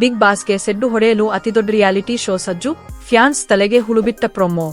Big ಬಾಸ್ಗೆ ಸೆಡ್ಡು ಹೊಡೆಯಲು ಅತಿದೊಡ್ಡ reality show ಸಜ್ಜು, ಫ್ಯಾನ್ಸ್ ತಲೆಗೆ ಹುಳುಬಿಟ್ಟ ಪ್ರೊಮೋ.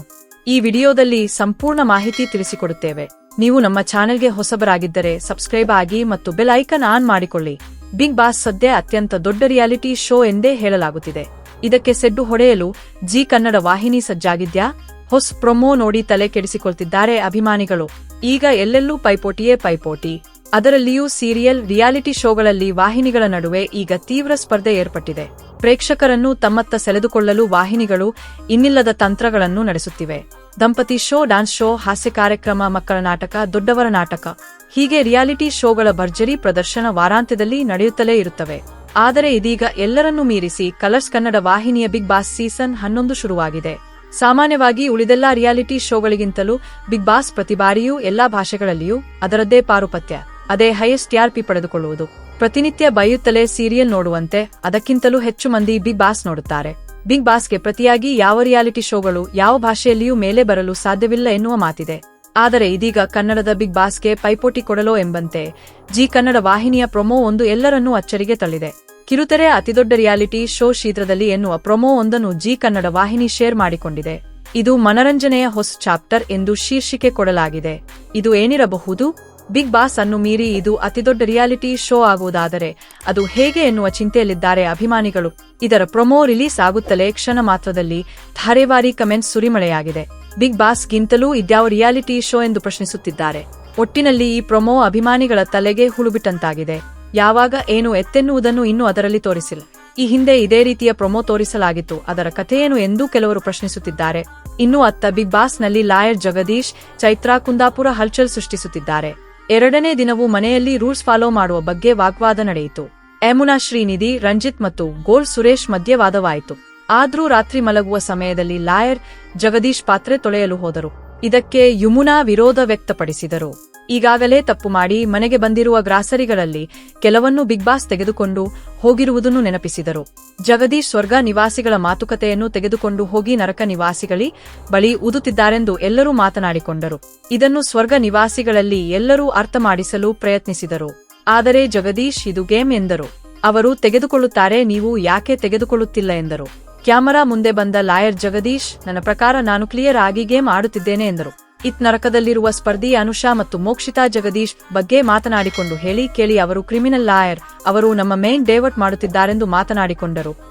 ಈ ವಿಡಿಯೋದಲ್ಲಿ ಸಂಪೂರ್ಣ ಮಾಹಿತಿ ತಿಳಿಸಿಕೊಡುತ್ತೇವೆ. ನೀವು ನಮ್ಮ ಚಾನೆಲ್ಗೆ ಹೊಸಬರಾಗಿದ್ದರೆ ಸಬ್ಸ್ಕ್ರೈಬ್ ಆಗಿ ಮತ್ತು ಬೆಲ್ ಐಕನ್ ಆನ್ ಮಾಡಿಕೊಳ್ಳಿ. ಬಿಗ್ ಬಾಸ್ ಸದ್ಯ ಅತ್ಯಂತ ದೊಡ್ಡ ರಿಯಾಲಿಟಿ ಶೋ ಎಂದೇ ಹೇಳಲಾಗುತ್ತಿದೆ. ಇದಕ್ಕೆ ಸೆಡ್ಡು ಹೊಡೆಯಲು ಜಿ ಕನ್ನಡ ವಾಹಿನಿ ಸಜ್ಜಾಗಿದ್ಯಾ? ಹೊಸ ಪ್ರೊಮೋ ನೋಡಿ ತಲೆ ಕೆಡಿಸಿಕೊಳ್ತಿದ್ದಾರೆ ಅಭಿಮಾನಿಗಳು. ಈಗ ಎಲ್ಲೆಲ್ಲೂ ಪೈಪೋಟಿಯೇ ಪೈಪೋಟಿ. ಅದರಲ್ಲಿಯೂ ಸೀರಿಯಲ್, ರಿಯಾಲಿಟಿ ಶೋಗಳಲ್ಲಿ ವಾಹಿನಿಗಳ ನಡುವೆ ಈಗ ತೀವ್ರ ಸ್ಪರ್ಧೆ ಏರ್ಪಟ್ಟಿದೆ. ಪ್ರೇಕ್ಷಕರನ್ನು ತಮ್ಮತ್ತ ಸೆಳೆದುಕೊಳ್ಳಲು ವಾಹಿನಿಗಳು ಇನ್ನಿಲ್ಲದ ತಂತ್ರಗಳನ್ನು ನಡೆಸುತ್ತಿವೆ. ದಂಪತಿ ಶೋ ಡಾನ್ಸ್ ಶೋ, ಹಾಸ್ಯ ಕಾರ್ಯಕ್ರಮ, ಮಕ್ಕಳ ನಾಟಕ, ದೊಡ್ಡವರ ನಾಟಕ. ಹೀಗೆ ರಿಯಾಲಿಟಿ ಶೋಗಳ ಭರ್ಜರಿ ಪ್ರದರ್ಶನ ವಾರಾಂತ್ಯದಲ್ಲಿ ನಡೆಯುತ್ತಲೇ ಇರುತ್ತವೆ. ಆದರೆ ಇದೀಗ ಎಲ್ಲರನ್ನೂ ಮೀರಿಸಿ ಕಲರ್ಸ್ ಕನ್ನಡ ವಾಹಿನಿಯ ಬಿಗ್ ಬಾಸ್ ಸೀಸನ್ ಹನ್ನೊಂದು ಶುರುವಾಗಿದೆ. ಸಾಮಾನ್ಯವಾಗಿ ಉಳಿದೆಲ್ಲಾ ರಿಯಾಲಿಟಿ ಶೋಗಳಿಗಿಂತಲೂ ಬಿಗ್ ಬಾಸ್ ಪ್ರತಿ ಬಾರಿಯೂ ಎಲ್ಲಾ ಭಾಷೆಗಳಲ್ಲಿಯೂ ಅದರದ್ದೇ ಪಾರುಪತ್ಯ. ಅದೇ ಹೈಯೆಸ್ಟ್ ಟಿಆರ್ಪಿ ಪಡೆದುಕೊಳ್ಳುವುದು. ಪ್ರತಿನಿತ್ಯ ಬೈಯುತ್ತಲೇ ಸೀರಿಯಲ್ ನೋಡುವಂತೆ ಅದಕ್ಕಿಂತಲೂ ಹೆಚ್ಚು ಮಂದಿ ಬಿಗ್ ಬಾಸ್ ನೋಡುತ್ತಾರೆ. ಬಿಗ್ ಬಾಸ್ಗೆ ಪ್ರತಿಯಾಗಿ ಯಾವ ರಿಯಾಲಿಟಿ ಶೋಗಳು ಯಾವ ಭಾಷೆಯಲ್ಲಿಯೂ ಮೇಲೆ ಬರಲು ಸಾಧ್ಯವಿಲ್ಲ ಎನ್ನುವ ಮಾತಿದೆ. ಆದರೆ ಇದೀಗ ಕನ್ನಡದ ಬಿಗ್ ಬಾಸ್ಗೆ ಪೈಪೋಟಿ ಕೊಡಲೋ ಎಂಬಂತೆ ಜಿ ಕನ್ನಡ ವಾಹಿನಿಯ ಪ್ರೊಮೋ ಒಂದು ಎಲ್ಲರನ್ನೂ ಅಚ್ಚರಿಗೆ ತಳ್ಳಿದೆ. ಕಿರುತೆರೆ ಅತಿದೊಡ್ಡ ರಿಯಾಲಿಟಿ ಶೋ ಶೀಘ್ರದಲ್ಲಿ ಎನ್ನುವ ಪ್ರೊಮೋ ಒಂದನ್ನು ಜಿ ಕನ್ನಡ ವಾಹಿನಿ ಶೇರ್ ಮಾಡಿಕೊಂಡಿದೆ. ಇದು ಮನರಂಜನೆಯ ಹೊಸ ಚಾಪ್ಟರ್ ಎಂದು ಶೀರ್ಷಿಕೆ ಕೊಡಲಾಗಿದೆ. ಇದು ಏನಿರಬಹುದು? ಬಿಗ್ ಬಾಸ್ ಅನ್ನು ಮೀರಿ ಇದು ಅತಿದೊಡ್ಡ ರಿಯಾಲಿಟಿ ಶೋ ಆಗುವುದಾದರೆ ಅದು ಹೇಗೆ ಎನ್ನುವ ಚಿಂತೆಯಲ್ಲಿದ್ದಾರೆ ಅಭಿಮಾನಿಗಳು. ಇದರ ಪ್ರೊಮೋ ರಿಲೀಸ್ ಆಗುತ್ತಲೇ ಕ್ಷಣ ಮಾತ್ರದಲ್ಲಿ ಧಾರೆವಾರಿ ಕಮೆಂಟ್ ಸುರಿಮಳೆಯಾಗಿದೆ. ಬಿಗ್ ಬಾಸ್ ಗಿಂತಲೂ ಇದ್ಯಾವ ರಿಯಾಲಿಟಿ ಶೋ ಎಂದು ಪ್ರಶ್ನಿಸುತ್ತಿದ್ದಾರೆ. ಒಟ್ಟಿನಲ್ಲಿ ಈ ಪ್ರೊಮೋ ಅಭಿಮಾನಿಗಳ ತಲೆಗೆ ಹುಳುಬಿಟ್ಟಂತಾಗಿದೆ. ಯಾವಾಗ ಏನು ಎತ್ತೆನ್ನುವುದನ್ನು ಇನ್ನೂ ಅದರಲ್ಲಿ ತೋರಿಸಿಲ್ಲ. ಈ ಹಿಂದೆ ಇದೇ ರೀತಿಯ ಪ್ರೊಮೋ ತೋರಿಸಲಾಗಿತ್ತು. ಅದರ ಕಥೆಯೇನು ಎಂದೂ ಕೆಲವರು ಪ್ರಶ್ನಿಸುತ್ತಿದ್ದಾರೆ. ಇನ್ನು ಅತ್ತ ಬಿಗ್ ಬಾಸ್ನಲ್ಲಿ ಲಾಯರ್ ಜಗದೀಶ್, ಚೈತ್ರಾ ಕುಂದಾಪುರ ಹಲ್ಚಲ್ ಸೃಷ್ಟಿಸುತ್ತಿದ್ದಾರೆ. ಎರಡನೇ ದಿನವೂ ಮನೆಯಲ್ಲಿ ರೂಲ್ಸ್ ಫಾಲೋ ಮಾಡುವ ಬಗ್ಗೆ ವಾಗ್ವಾದ ನಡೆಯಿತು. ಯಮುನಾ ಶ್ರೀನಿಧಿ, ರಂಜಿತ್ ಮತ್ತು ಗೋಲ್ ಸುರೇಶ್ ಮಧ್ಯೆ ವಾದವಾಯಿತು ಆದ್ರೂ ರಾತ್ರಿ ಮಲಗುವ ಸಮಯದಲ್ಲಿ ಲಾಯರ್ ಜಗದೀಶ್ ಪಾತ್ರೆ ತೊಳೆಯಲು ಹೋದರು. ಇದಕ್ಕೆ ಯಮುನಾ ವಿರೋಧ ವ್ಯಕ್ತಪಡಿಸಿದರು. ಈಗಾಗಲೇ ತಪ್ಪು ಮಾಡಿ ಮನೆಗೆ ಬಂದಿರುವ ಗ್ರಾಸರಿಗಳಲ್ಲಿ ಕೆಲವನ್ನು ಬಿಗ್ ಬಾಸ್ ತೆಗೆದುಕೊಂಡು ಹೋಗಿರುವುದನ್ನು ನೆನಪಿಸಿದರು. ಜಗದೀಶ್ ಸ್ವರ್ಗ ನಿವಾಸಿಗಳ ಮಾತುಕತೆಯನ್ನು ತೆಗೆದುಕೊಂಡು ಹೋಗಿ ನರಕ ನಿವಾಸಿಗಳಿ ಬಳಿ ಉದುತ್ತಿದ್ದಾರೆಂದು ಎಲ್ಲರೂ ಮಾತನಾಡಿಕೊಂಡರು. ಇದನ್ನು ಸ್ವರ್ಗ ನಿವಾಸಿಗಳಲ್ಲಿ ಎಲ್ಲರೂ ಅರ್ಥ ಮಾಡಿಸಲು ಪ್ರಯತ್ನಿಸಿದರು. ಆದರೆ ಜಗದೀಶ್ ಇದು ಗೇಮ್ ಎಂದರು. ಅವರು ತೆಗೆದುಕೊಳ್ಳುತ್ತಾರೆ, ನೀವು ಯಾಕೆ ತೆಗೆದುಕೊಳ್ಳುತ್ತಿಲ್ಲ ಎಂದರು. ಕ್ಯಾಮರಾ ಮುಂದೆ ಬಂದ ಲಾಯರ್ ಜಗದೀಶ್, ನನ್ನ ಪ್ರಕಾರ ನಾನು ಕ್ಲಿಯರ್ ಆಗಿ ಗೇಮ್ ಆಡುತ್ತಿದ್ದೇನೆ ಎಂದರು. ಇತ್ ನರಕದಲ್ಲಿರುವ ಸ್ಪರ್ಧಿ ಅನುಷಾ ಮತ್ತು ಮೋಕ್ಷಿತಾ ಜಗದೀಶ್ ಬಗ್ಗೆ ಮಾತನಾಡಿಕೊಂಡು ಹೇಳಿ ಕೇಳಿ ಅವರು ಕ್ರಿಮಿನಲ್ ಲಾಯರ್. ಅವರು ನಮ್ಮ ಮೇನ್ ಡೇವರ್ಟ್ ಮಾಡುತ್ತಿದ್ದಾರೆಂದು ಮಾತನಾಡಿಕೊಂಡರು.